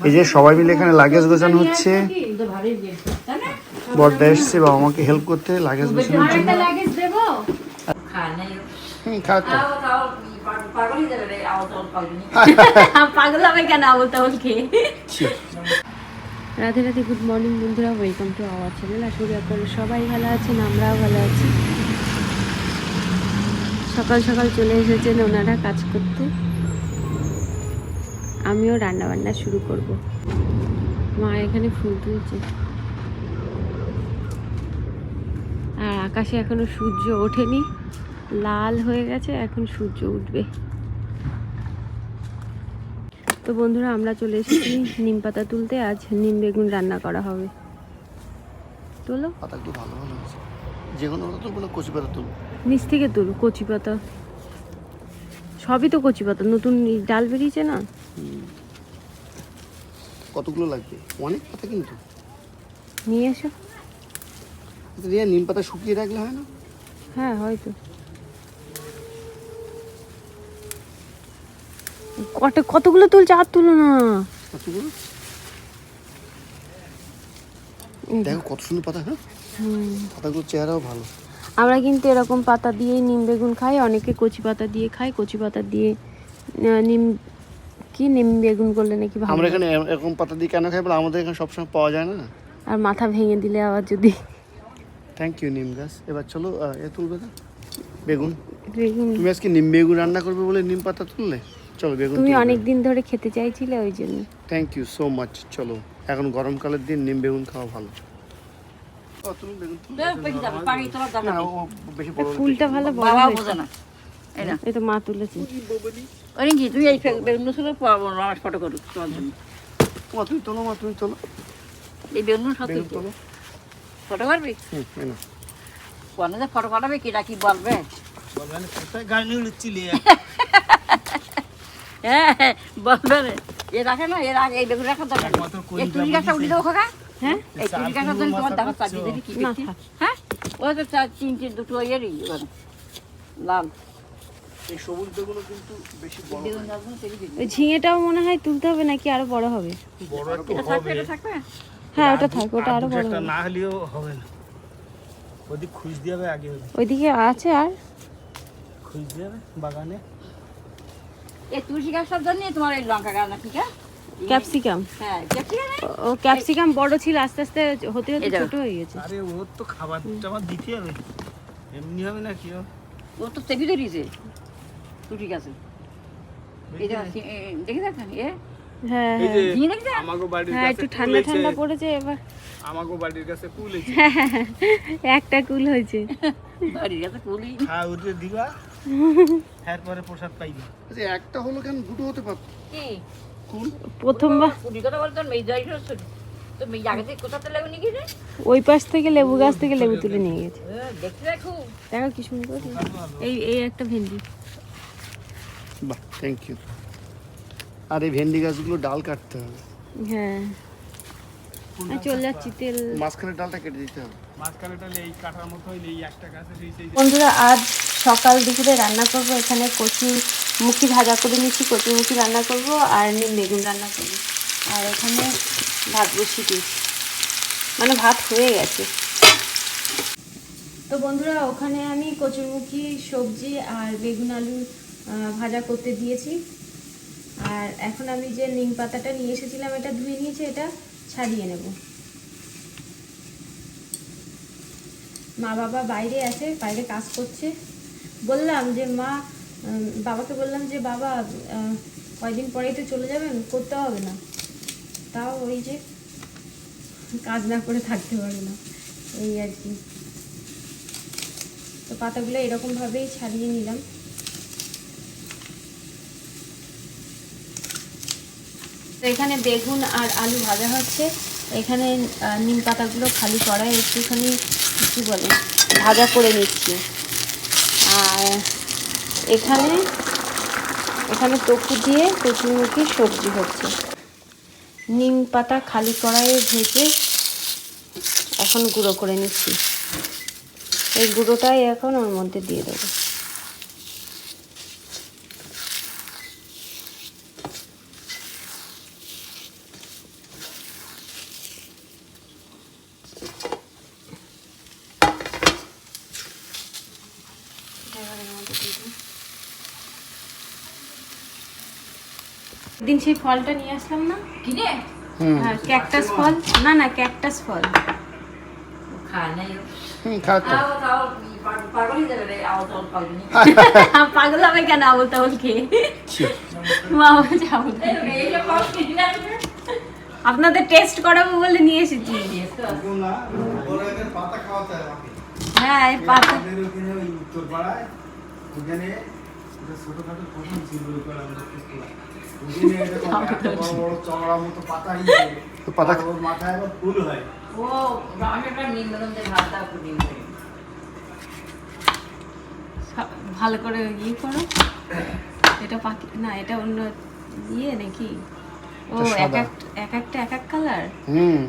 এই যে সবাই মিলে এখানে লাগেজ গোছানো হচ্ছে। বড়দা এসছে বাবা আমাকে হেল্প করতে লাগেজ গোছানোর জন্য। রাধে রাধে গুড মর্নিং বন্ধুরা ওয়েলকাম টু আওয়ার চ্যানেল আশা করি আপনারা সবাই ভালো আছেন আমরাও ভালো আছি। সকাল সকাল চলে এসেছেন ওনারা কাজ করতে। আমিও রান্না বান্না শুরু করব। মা এখানে ফুল তুলছে। আর আকাশে এখনও সূর্য ওঠেনি। লাল হয়ে গেছে এখন সূর্য উঠবে। তো বন্ধুরা আমরা চলে এসেছি নিম পাতা তুলতে। আজ নিম বেগুন রান্না করা হবে। তোলো। পাতাগুলো ভালো ভালো যে কোনো পাতা তুলবো না কচি পাতা তুলবো। নিচ থেকে তুলো কচি পাতা। সবই তো কচি পাতা নতুন ডাল বেরিয়েছে না? কতগুলো লাগবে? অনেক পাতা কিন্তু। নিয়ে এসো। রিয়া নিম পাতা শুকিয়ে রাখলে হয় না? হ্যাঁ হয়তো। কত কতগুলো তুলছে? আর তুলো না। কতগুলো? দেখো কত সুন্দর পাতা হ্যাঁ? হুম। পাতাগুলোর চেহারাও ভালো। আমরা কিন্তু এরকম পাতা দিয়েই নিম বেগুন খাই অনেকে কচি পাতা দিয়ে খায় কচি পাতা দিয়ে নিম কি নিম বেগুন করলে নাকি ভালো আমরা এখানে এরকম পাতা দিয়ে কেন খাই বলে? আমাদের এখানে সবসময় পাওয়া যায় না। আর মাথা ভেঙে দিলে আবার যদি। থ্যাংক ইউ নিম গাছ। এবার চলো এ তুলবে না? বেগুন। বেগুন। তুমি আজকে নিম বেগুন রান্না করবে বলে নিম পাতা তুললে? চলো বেগুন তুমি অনেক দিন ধরে খেতে চাইছিলে ওই জন্য। থ্যাংক ইউ সো মাচ চলো এখন গরমকালের দিন নিম বেগুন খাওয়া ভালো। ও, তুমি বেগুন তুলো। না, ও বেশি বড় হলে ফুলটা ভালো বাবা বোঝে না। এই তো মা তুলেছে। ওই কি? তুই এই বেগুন ছিল আমার ফটো করুক তোমার জন্য। মা তুমি তোলো মা তুমি তোলো। এই বেগুন সব তোলো। ফটো করবি। যে ফটো করাবে কিনা কি বলবে? হ্যাঁ হ্যাঁ, বলবে রে। এ রাখে না এর আগে এই বেগুন রাখার দরকার এই তুলি গাছটা উঠে দেবো খোকা। হ্যাঁ এই তুলি গাছটার জন্য তোমার দেখো চাবি দেখি। কি। হ্যাঁ? ওই তো চার তিনটে দুটো ওখানে। লাল। এই সবুজ বেগুনও কিন্তু বেশি বড়। ওই ঝিঙেটাও মনে হয় তুলতে হবে নাকি আরও বড় হবে? বড় একটু থাকবে হ্যাঁ ওটা থাক ওটা আরও বড় একটা হবে। না হলেও হবে না। ওদিক খুঁজ দিয়ে হবে আগে ওইদিকে আছে আর? খুঁজ দিয়ে হবে বাগানে। এই তুলসী গাছটার জন্য তোমার এই লঙ্কা গাছ না ঠিক ক্যাপসিকাম। হ্যাঁ ও ক্যাপসিকাম বড় ছিল আস্তে আস্তে হতে হতে ছোট হয়ে গেছে। আরে ওর তো খাবার টাবার দিতে হবে। এমনি হবে না কি হবে? ও তো তেবি ধরিয়েছে গাছে এই দেখো, এ, এ, দেখে দেখেন এ? হ্যাঁ হ্যাঁ। যে ঝিঙে দেখছে আমাগো বাড়ির হ্যাঁ একটু ঠান্ডা ঠান্ডা পড়েছে এবার। আমাগো বাড়ির কাছে কুল হয়েছে। একটা কুল হয়েছে। বাড়ির কাছে কুলি হ্যাঁ ওদের দিবা। এরপরে প্রসাদ পাইবে। আচ্ছা একটা হলো কেন দুটো হতে পারত? কি? প্রথমবার কুলি কথা বলতো মেয়ে যাই তো মেয়ে আগে থেকে কোথাতে লেগে নিয়ে গেছে ওই পাশ থেকে লেবু গাছ থেকে লেবু তুলে নিয়ে গেছে। দেখতে দেখো। দেখো কি সুন্দর। এই এই একটা ভেন্ডি। বাহ থ্যাংক ইউ আর এই ভেন্ডি গাছগুলো ডাল কাটতে হবে। হ্যাঁ। চলে যাচ্ছি তেল। মাঝখানে ডালটা কেটে দিতে হবে। বন্ধুরা আজ সকাল দুপুরে রান্না করব। এখানে কচি মুখি ভাজা করে নিচ্ছি কচি মুখি রান্না করব আর নিম বেগুন রান্না করব। আর এখানে ভাত বসিয়ে দিয়েছি। মানে ভাত হয়ে গেছে। তো বন্ধুরা ওখানে আমি কচুরমুখী সবজি আর বেগুন আলু ভাজা করতে দিয়েছি। আর এখন আমি যে নিম পাতাটা নিয়ে এসেছিলাম, এটা ধুয়ে নিয়েছি, এটা ছাড়িয়ে নেব। মা বাবা বাইরে আছে, বাইরে কাজ করছে। বললাম যে, মা বাবাকে বললাম যে, বাবা কয়দিন পরেই তো চলে যাবেন, করতে হবে না। তাও ওই যে কাজ না করে থাকতে পারে না, এই আর কি। তো পাতাগুলো এরকমভাবেই ছাড়িয়ে নিলাম। এখানে বেগুন আর আলু ভাজা হচ্ছে। এখানে নিম পাতাগুলো খালি কড়াই একটুখানি, কী বলে, ভাজা করে নিচ্ছি। আর এখানে এখানে টকু দিয়ে কচুরমুখী সবজি হচ্ছে। নিম পাতা খালি কড়াইয়ে ভেজে এখন গুঁড়ো করে নিচ্ছি। এই গুঁড়োটাই এখন ওর মধ্যে দিয়ে দেবো। সেই ফলটা নিয়ে আসলাম না। কিনে হ্যাঁ ক্যাকটাস ফল। না না ক্যাকটাস ফল। পাগল হবে কেন আবল তাবল খেয়ে? আপনাদের টেস্ট করাবো বলে নিয়ে এসেছি। পাতা খাওয়াতে হয় পাতা ওখানে ছোটখাটো ছিল হয় ভালো করে ইয়ে করো এটা পাখি না এটা অন্য ইয়ে নাকি ও এক এক এক একটা এক এক কালার হুম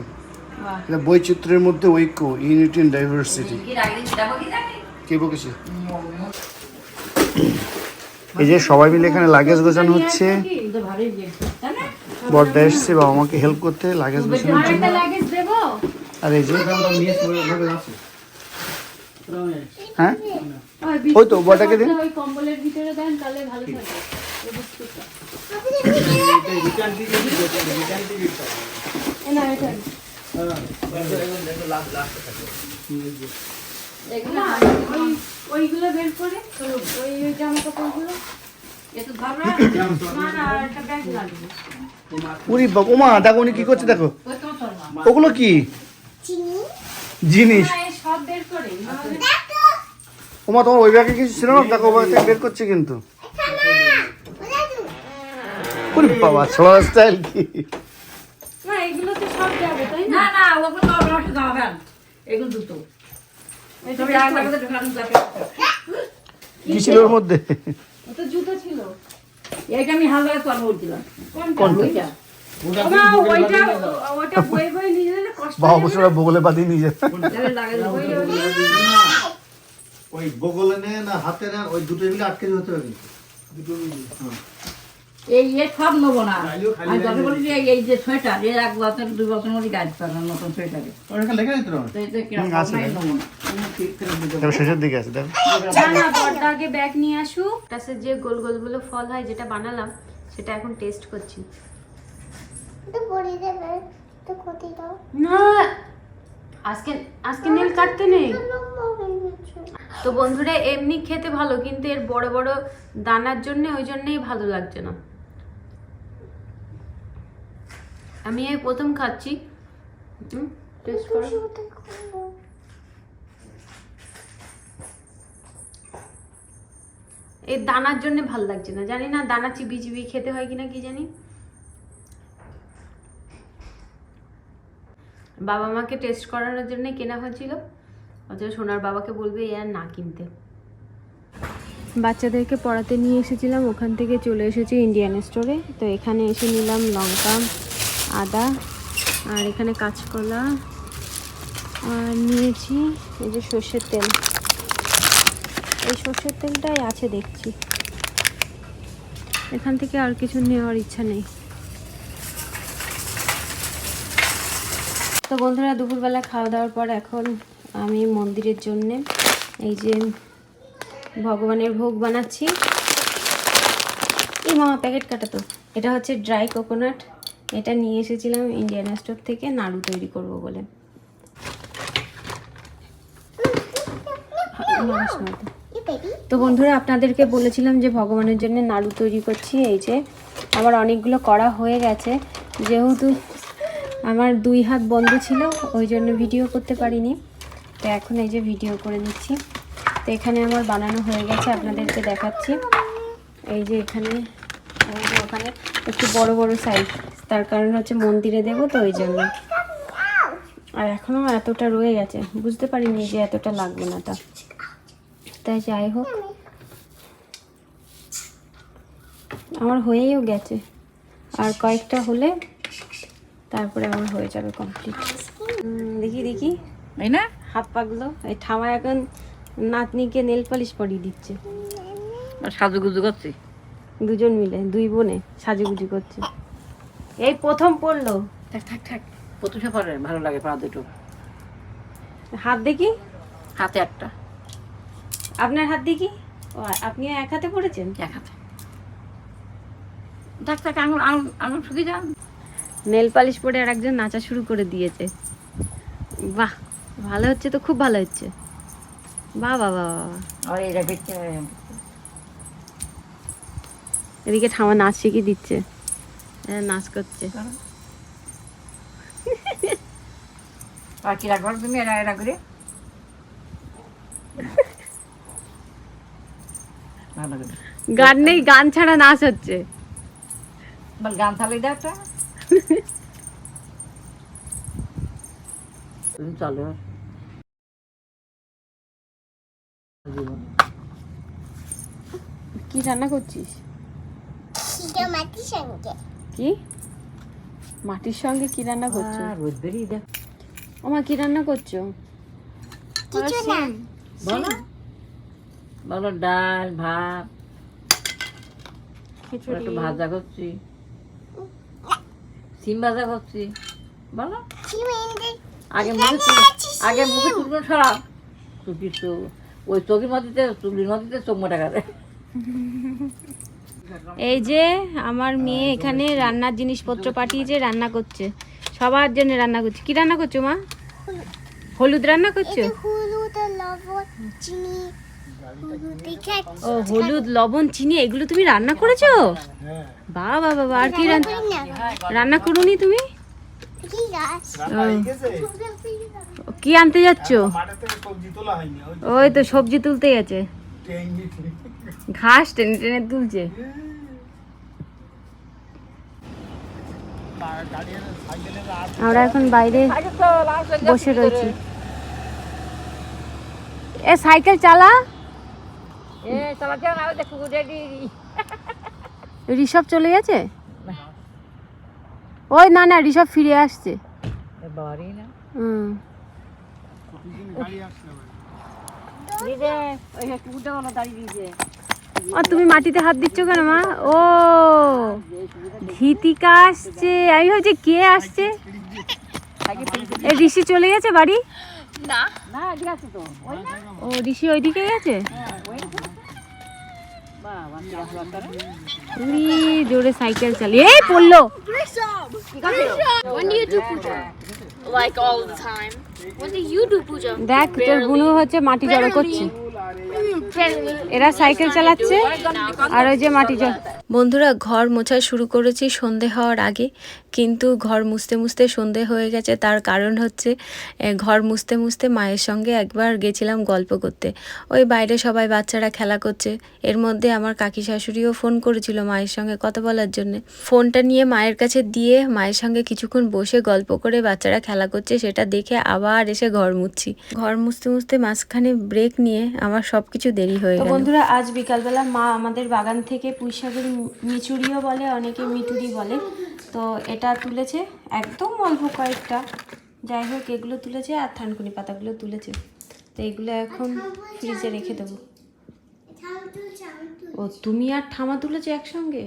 বৈচিত্র্যের মধ্যে ঐক্য ইউনিটি ইন ডাইভার্সিটি কে বকেছে এই যে সবাই মিলে এখানে লাগেজ গোছানো হচ্ছে। তো ভালোই যে তাই না বড়দা এসছে বাবা আমাকে হেল্প করতে লাগেজ গোছানোর জন্য। একটা লাগেজ দেবো? আর এই যে হ্যাঁ? ওই তো, বড়টাকে দিন। কম্বলের ভিতরে দেন তাহলে ভালো থাকবে এই বিস্কুটটা। রিটার্ন টিকিট রিটার্ন টিকিট এ না। এগুলো ওইগুলো বের করে ওই ওই জামা কাপড়গুলো। ওমা দেখো উনি কি করছে দেখো। ওগুলো কি? জিনিস। ওমা তোমার ওই ব্যাগে কিছু ছিল না? দেখো ওই থেকে বের করছে কিন্তু। বাবা ছোড়া স্টাইল কি? এগুলো তো সব যাবে তাই না? না না ওগুলো এগুলো দুটো। কি ছিল ওর মধ্যে? জুতো ছিল। এইটা আমি হালকা তোর বলছিলাম। কোনটা? ওইটা। ওমা, ওইটা ওটা বই বই নিয়ে গেলে কষ্ট বাবা বছর বগলে বাঁধিয়ে নিয়ে যায়। ওই বগলে নে না হাতে নেন ওই দুটো মিলে আটকে যেতে হবে দুটো মিলে। হ্যাঁ। এই এ সব নেব না। আমি বলি যে এই যে সোয়েটার এর এক বছর দুই বছর মধ্যে গাছ পাবেন নতুন সোয়েটারে। শেষের দিকে আছে না বড়দা আগে ব্যাগ নিয়ে আসুক। যে গোল গোলগুলো ফল হয় যেটা বানালাম সেটা এখন টেস্ট করছি। না আজকে আজকে নীল কাটতে নেই। তো বন্ধুরা এমনি খেতে ভালো কিন্তু এর বড় বড় দানার জন্য ওই জন্যই ভালো লাগছে না। আমি এই প্রথম খাচ্ছি। টেস্ট। এর দানার জন্য ভালো লাগছে না। জানি না দানা চিবি চিবি খেতে হয় কিনা কি জানি। বাবা মাকে টেস্ট করানোর জন্য কেনা হয়েছিল। অথচ সোনার বাবাকে বলবে, এ আর না কিনতে। বাচ্চাদেরকে পড়াতে নিয়ে এসেছিলাম। ওখান থেকে চলে এসেছি ইন্ডিয়ান স্টোরে তো এখানে এসে নিলাম লঙ্কা আদা, আর এখানে কাঁচকলা, আর নিয়েছি এই যে সর্ষের তেল। এই সর্ষের তেলটাই আছে দেখছি। এখান থেকে আর কিছু নেওয়ার ইচ্ছা নেই। তো বন্ধুরা, দুপুরবেলা খাওয়া দাওয়ার পর এখন আমি মন্দিরের জন্যে এই যে ভগবানের ভোগ বানাচ্ছি। এই মামা প্যাকেট কাটা তো। এটা হচ্ছে ড্রাই কোকোনাট। এটা নিয়ে এসেছিলাম ইন্ডিয়ান স্টোর থেকে নাড়ু তৈরি করব বলে। তো। বন্ধুরা, আপনাদেরকে বলেছিলাম যে ভগবানের জন্য নাড়ু তৈরি করছি, এই যে আমার অনেকগুলো করা হয়ে গেছে। যেহেতু আমার দুই হাত বন্ধ ছিল, ওই জন্য ভিডিও করতে পারিনি। তো এখন এই যে ভিডিও করে নিচ্ছি তো এখানে আমার বানানো হয়ে গেছে, আপনাদেরকে দেখাচ্ছি। এই যে এখানে ওখানে একটু বড় বড় সাইজ তার কারণ হচ্ছে মন্দিরে দেবো তো ওই জন্য। আর এখনও এতটা রয়ে গেছে। বুঝতে পারিনি যে এতটা লাগবে না তা। তাই যাই হোক। আমার হয়েও গেছে। আর কয়েকটা হলে তারপরে আমার হয়ে যাবে কমপ্লিট দেখি দেখি। এই না? হাত পাগলো এই ঠামা এখন নাতনিকে নেল পালিশ পরিয়ে দিচ্ছে। সাজুগুজু করছি দুজন মিলে দুই বোনে সাজুগুজু করছে। এই প্রথম পড়ল। থাক থাক থাক। প্রথমে পরে ভালো লাগে পা দুটো। হাত দেখি? হাতে একটা। আপনার হাত দেখি? ও আপনি এক হাতে পড়েছেন? এক হাতে। ডাক্তার আঙুল আঙুল আঙুল শুকিয়ে যান। নেল পালিশ পরে আর একজন নাচা শুরু করে দিয়েছে। বাহ ভালো হচ্ছে তো খুব ভালো হচ্ছে। বাহ বাহ বাহ বাহ, বাহ। আর এটা দেখতে এদিকে ঠামা নাচ শিখিয়ে দিচ্ছে। এরা নাচ করছে। আর কি রাখব? তুমি এরা এরা করে। গান নেই গান ছাড়া নাচ হচ্ছে। বল গান তাহলে দাও তুমি চলো। কি রান্না করছিস? মাটির সঙ্গে। কি? মাটির সঙ্গে কি রান্না করছ? আর দেখ আমার কি রান্না করছ? কিছু না। বলো। বলো ডাল ভাত। একটু ভাজা করছি। সিম ভাজা করছি। বলো। আগে মুখে আগে মুখে চুলগুলো সরাও। চুপির তো ওই চোখের মধ্যে চুলির মধ্যে চোখ মোটা করে। এই যে আমার মেয়ে এখানে রান্নার জিনিসপত্র পাঠিয়েছে রান্না করছে। সবার জন্য রান্না করছে। কি রান্না করছ মা? হলুদ রান্না করছ? হলুদ লবণ চিনি ও হলুদ লবণ চিনি এগুলো তুমি রান্না করেছ? বাহ বাবা আর কি রান্না রান্না করুনি তুমি? ও, কি আনতে যাচ্ছ? ওই তো সবজি তুলতে গেছে ঘাস টেনে টেনে তুলছে। আমরা এখন বাইরে বসে রয়েছি। এ সাইকেল চালা। এ চালাতে না দেখো রেডি ঋষভ চলে গেছে? ওই না না ঋষভ ফিরে আসছে। দাঁড়িয়ে দিয়েছে ও তুমি মাটিতে হাত দিচ্ছ কেন মা? ও ঘিতিকা আসছে। আমি ভাবছি কে আসছে? এ ঋষি চলে গেছে বাড়ি? না। ঠিক আছে তো। ওই না। ও ঋষি ওইদিকে গেছে? তারা উড়ি জোরে সাইকেল চালিয়ে। এই পড়ল? দেখ তোর বুনু হচ্ছে মাটি জড়ো করছে. এরা সাইকেল চালাচ্ছে আর ওই যে মাটি জড়ো বন্ধুরা, ঘর মোছা শুরু করেছি সন্ধে হওয়ার আগে, কিন্তু ঘর মুছতে মুছতে সন্ধে হয়ে গেছে। তার কারণ হচ্ছে ঘর মুছতে মুছতে মায়ের সঙ্গে একবার গেছিলাম গল্প করতে। ওই বাইরে সবাই বাচ্চারা খেলা করছে। এর মধ্যে আমার কাকি শাশুড়িও ফোন করেছিল মায়ের সঙ্গে কথা বলার জন্য। ফোনটা নিয়ে মায়ের কাছে দিয়ে মায়ের সঙ্গে কিছুক্ষণ বসে গল্প করে বাচ্চারা খেলা করছে। সেটা দেখে আবার এসে ঘর মুছছি। ঘর মুছতে মুছতে মাঝখানে ব্রেক নিয়ে আমার সব কিছু দেরি হয়ে গেল। বন্ধুরা আজ বিকালবেলা মা আমাদের বাগান থেকে পুঁইশাকের মিচুরিও বলে অনেকে মিটুরি বলে। তো এটা তুলেছে একদম অল্প কয়েকটা। যাই হোক এগুলো তুলেছে আর থানকুনি পাতাগুলো তুলেছে। তো এগুলো এখন ফ্রিজে রেখে দেবো। ও তুমি আর ঠামা তুলেছো একসঙ্গে?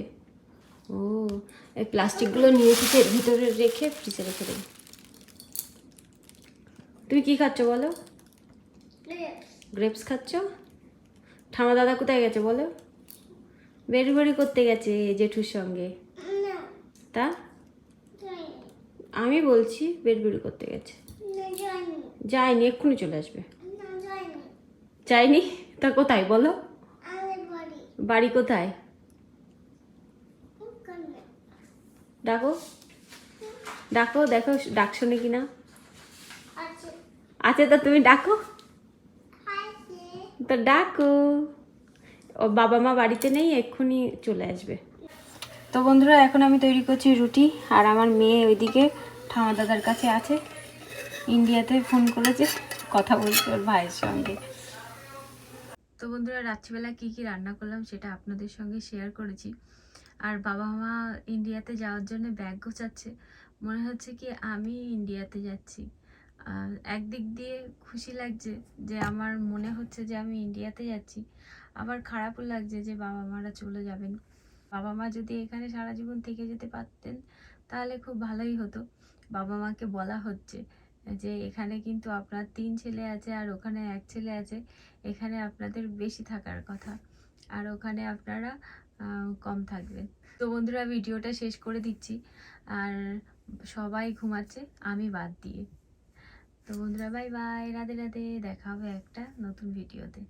ও এই প্লাস্টিকগুলো নিয়ে এসেছে ভিতরে রেখে ফ্রিজে রেখে দেবো। তুমি কি খাচ্ছ বলো? গ্রেপস খাচ্ছ? ঠামা দাদা কোথায় গেছে বলো? বেরি বেরি করতে গেছে জেঠুর সঙ্গে। তা? আমি বলছি বের বেরি করতে গেছে। যায়নি। এক্ষুনি চলে আসবে। যায়নি। তা কোথায় বলো? বাড়ি। কোথায়? ডাকো। ডাকো দেখো ডাক শোনে কিনা আছে তো তুমি ডাকো। তো ডাকো ও। বাবা মা বাড়িতে নেই, এক্ষুনি চলে আসবে। তো বন্ধুরা, এখন আমি তৈরি করছি রুটি, আর আমার মেয়ে ওইদিকে ঠামা দাদার কাছে আছে। ইন্ডিয়াতে ফোন করেছে, কথা বলছে ওর ভাইয়ের সঙ্গে। তো বন্ধুরা, রাত্রিবেলা কী কী রান্না করলাম সেটা আপনাদের সঙ্গে শেয়ার করেছি। আর বাবা মা ইন্ডিয়াতে যাওয়ার জন্য ব্যাগ গোছাচ্ছে। মনে হচ্ছে কি আমি ইন্ডিয়াতে যাচ্ছি। একদিক দিয়ে খুশি লাগছে যে আমার মনে হচ্ছে যে আমি ইন্ডিয়াতে যাচ্ছি। আবার খারাপও লাগছে যে বাবা মারা চলে যাবেন। বাবা মা যদি এখানে সারা জীবন থেকে যেতে পারতেন, তাহলে খুব ভালোই হতো। বাবা মাকে বলা হচ্ছে যে এখানে কিন্তু আপনার তিন ছেলে আছে আর ওখানে এক ছেলে আছে। এখানে আপনাদের বেশি থাকার কথা। আর ওখানে আপনারা কম থাকবেন। তো বন্ধুরা, ভিডিওটা শেষ করে দিচ্ছি। আর সবাই ঘুমাচ্ছে, আমি বাদ দিয়ে। তো বন্ধুরা বাই বাই রাধে রাধে দেখা হবে একটা নতুন ভিডিওতে